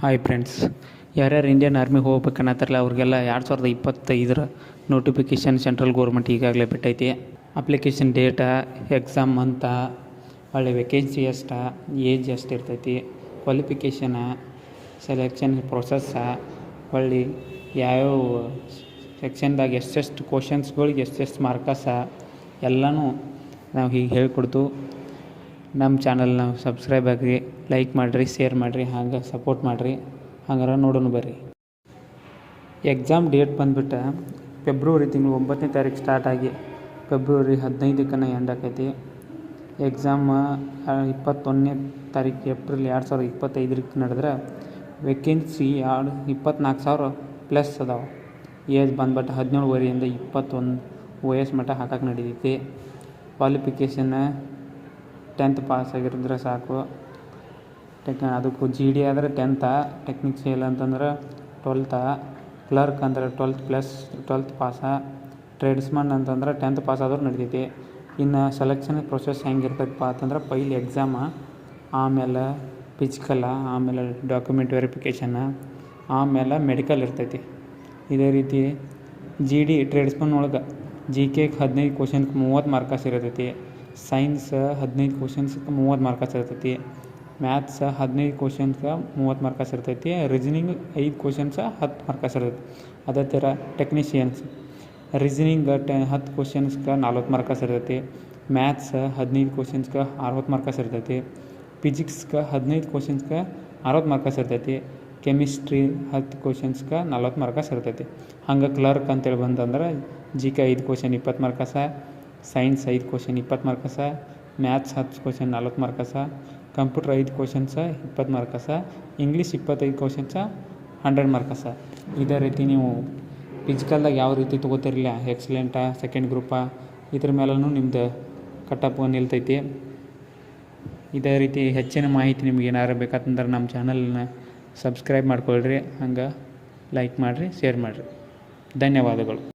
Hi friends ಯಾರ್ಯಾರು Indian ಆರ್ಮಿಗೆ ಹೋಗ್ಬೇಕನ್ನತ್ತಾರಲ್ಲ ಅವ್ರಿಗೆಲ್ಲ ಎರಡು ಸಾವಿರದ ಇಪ್ಪತ್ತೈದರ ನೋಟಿಫಿಕೇಷನ್ ಸೆಂಟ್ರಲ್ ಗೌರ್ಮೆಂಟ್ ಈಗಾಗಲೇ ಬಿಟ್ಟೈತಿ. ಅಪ್ಲಿಕೇಶನ್ ಡೇಟಾ ಎಕ್ಸಾಮ್ ಅಂತ ಒಳ್ಳೆ ವೇಕೆನ್ಸಿ ಎಷ್ಟ ಏಜ್ ಎಷ್ಟು ಇರ್ತೈತಿ. ಕ್ವಾಲಿಫಿಕೇಷನ ಸೆಲೆಕ್ಷನ್ ಪ್ರೊಸೆಸ್ಸ ಹೊಳ್ಳಿ ಯಾವ್ಯಾವ ಸೆಕ್ಷನ್ದಾಗ ಎಷ್ಟೆಷ್ಟು ಕ್ವಶನ್ಸ್ಗಳಿಗೆ ಎಷ್ಟೆಷ್ಟು ಮಾರ್ಕಸ ಎಲ್ಲನೂ ನಾವು ಹೀಗೆ ಹೇಳ್ಕೊಡ್ತು. ನಮ್ಮ ಚಾನಲ್ನ ಸಬ್ಸ್ಕ್ರೈಬ್ ಆಗಿರಿ, ಲೈಕ್ ಮಾಡಿರಿ, ಶೇರ್ ಮಾಡಿರಿ, ಹಾಗೆ ಸಪೋರ್ಟ್ ಮಾಡಿರಿ, ಹಂಗಾರ ನೋಡೋಣ ಬರ್ರಿ. ಎಕ್ಸಾಮ್ ಡೇಟ್ ಬಂದುಬಿಟ್ಟು ಫೆಬ್ರವರಿ ತಿಂಗಳು ಒಂಬತ್ತನೇ ತಾರೀಕು ಸ್ಟಾರ್ಟ್ ಆಗಿ ಫೆಬ್ರವರಿ ಹದಿನೈದಕ್ಕನ ಎಂಡ್ ಆಕೈತಿ. ಎಕ್ಸಾಮ್ ಇಪ್ಪತ್ತೊಂದನೇ ತಾರೀಕು ಏಪ್ರಿಲ್ ಎರಡು ಸಾವಿರದ ಇಪ್ಪತ್ತೈದಕ್ಕೆ ನಡೆದ್ರೆ ವೇಕೆನ್ಸಿ ಎರಡು ಇಪ್ಪತ್ನಾಲ್ಕು ಸಾವಿರ ಪ್ಲಸ್ ಅದಾವೆ. ಏಜ್ ಬಂದ್ಬಿಟ್ಟು ಹದಿನೇಳು ವರೆಯಿಂದ ಇಪ್ಪತ್ತೊಂದು ವಯಸ್ಸು ಮಟ್ಟ ಹಾಕಕ್ಕೆ ನಡೀತೈತಿ. ಕ್ವಾಲಿಫಿಕೇಷನ್ನ ಟೆಂತ್ ಪಾಸ್ ಆಗಿರಿದ್ರೆ ಸಾಕು. ಟೆಕ್ ಅದಕ್ಕೂ ಜಿ ಡಿ ಆದರೆ ಟೆಂತಾ ಟೆಕ್ನಿಕ್ಸಿಯಲ್ ಅಂತಂದ್ರೆ ಟ್ವೆಲ್ತಾ ಕ್ಲರ್ಕ್ ಅಂದ್ರೆ twelfth plus twelfth pass tradesman ಅಂತಂದ್ರೆ ಟೆಂತ್ ಪಾಸ್ ಆದರೂ ನಡಿತೈತಿ. ಇನ್ನು ಸೆಲೆಕ್ಷನ್ ಪ್ರೊಸೆಸ್ ಹೆಂಗಿರ್ತೈತಪ್ಪ ಅಂತಂದ್ರೆ ಪೈಲಿ ಎಕ್ಸಾಮ ಆಮೇಲೆ ಫಿಜಿಕಲ ಆಮೇಲೆ ಡಾಕ್ಯುಮೆಂಟ್ ವೆರಿಫಿಕೇಷನ್ ಆಮೇಲೆ ಮೆಡಿಕಲ್ ಇರ್ತೈತಿ. ಇದೇ ರೀತಿ ಜಿ ಡಿ ಟ್ರೇಡ್ಸ್ಮನ್ ಒಳಗೆ ಜಿ ಕೆಗೆ ಹದಿನೈದು ಕ್ವಶನ್ಗೆ ಮೂವತ್ತು ಮಾರ್ಕಸ್ ಇರ್ತೈತಿ ಸೈನ್ಸ್ ಹದಿನೈದು ಕ್ವಶನ್ಸ್ಗೆ ಮೂವತ್ತು ಮಾರ್ಕಸ್ ಇರ್ತೈತಿ, ಮ್ಯಾಥ್ಸ್ ಹದಿನೈದು ಕ್ವಶನ್ಸ್ಗೆ ಮೂವತ್ತು ಮಾರ್ಕಸ್ ಇರ್ತೈತಿ ರೀಸನಿಂಗ್ ಐದು ಕ್ವಶನ್ಸ ಹತ್ತು ಮಾರ್ಕಸ್ ಇರ್ತೈತಿ. ಅದೇ ಥರ ಟೆಕ್ನಿಷಿಯನ್ಸ್ ರೀಸನಿಂಗ್ ಟೆ ಹತ್ತು ಕ್ವಶನ್ಸ್ಗೆ ನಲ್ವತ್ತು ಮಾರ್ಕಸ್ ಇರ್ತೈತಿ, ಮ್ಯಾಥ್ಸ್ ಹದಿನೈದು ಕ್ವಶನ್ಸ್ಗೆ ಅರವತ್ತು ಮಾರ್ಕಸ್ ಇರ್ತೈತಿ ಫಿಸಿಕ್ಸ್ಗೆ ಹದಿನೈದು ಕ್ವಶನ್ಸ್ಗೆ ಅರವತ್ತು ಮಾರ್ಕಸ್ ಇರ್ತೈತಿ ಕೆಮಿಸ್ಟ್ರಿ ಹತ್ತು ಕ್ವಶನ್ಸ್ಗೆ ನಲ್ವತ್ತು ಮಾರ್ಕಸ್ ಇರ್ತೈತಿ. ಹಂಗೆ ಕ್ಲರ್ಕ್ ಅಂತೇಳಿ ಬಂತಂದ್ರೆ ಜಿ ಕೆ ಐದು ಕ್ವಶನ್ ಇಪ್ಪತ್ತು ಮಾರ್ಕಸ ಸೈನ್ಸ್ ಐದು ಕ್ವಶನ್ ಇಪ್ಪತ್ತು ಮಾರ್ಕಸ ಮ್ಯಾಥ್ಸ್ ಹತ್ತು ಕ್ವಶನ್ ನಲ್ವತ್ತು ಮಾರ್ಕಸ ಕಂಪ್ಯೂಟ್ರ್ ಐದು ಕ್ವಶನ್ಸ ಇಪ್ಪತ್ತು ಮಾರ್ಕಸ ಇಂಗ್ಲೀಷ್ ಇಪ್ಪತ್ತೈದು ಕ್ವಶನ್ಸ ಹಂಡ್ರೆಡ್ ಮಾರ್ಕಸ ಇದೇ ರೀತಿ ನೀವು ಫಿಸಿಕಲ್ದಾಗ ಯಾವ ರೀತಿ ತೊಗೋತಿರಲಿಲ್ಲ ಎಕ್ಸಲೆಂಟಾ, ಸೆಕೆಂಡ್ ಗ್ರೂಪಾ, ಇದ್ರ ಮೇಲೂ ನಿಮ್ಮದು ಕಟ್ಟಪ್ಪ ನಿಲ್ತೈತಿ. ಇದೇ ರೀತಿ ಹೆಚ್ಚಿನ ಮಾಹಿತಿ ನಿಮ್ಗೆ ಏನಾರು ಬೇಕಾತಂದ್ರೆ ನಮ್ಮ ಚಾನಲ್ನ ಸಬ್ಸ್ಕ್ರೈಬ್ ಮಾಡ್ಕೊಳ್ರಿ, ಹಂಗೆ ಲೈಕ್ ಮಾಡಿರಿ, ಶೇರ್ ಮಾಡಿರಿ. ಧನ್ಯವಾದಗಳು.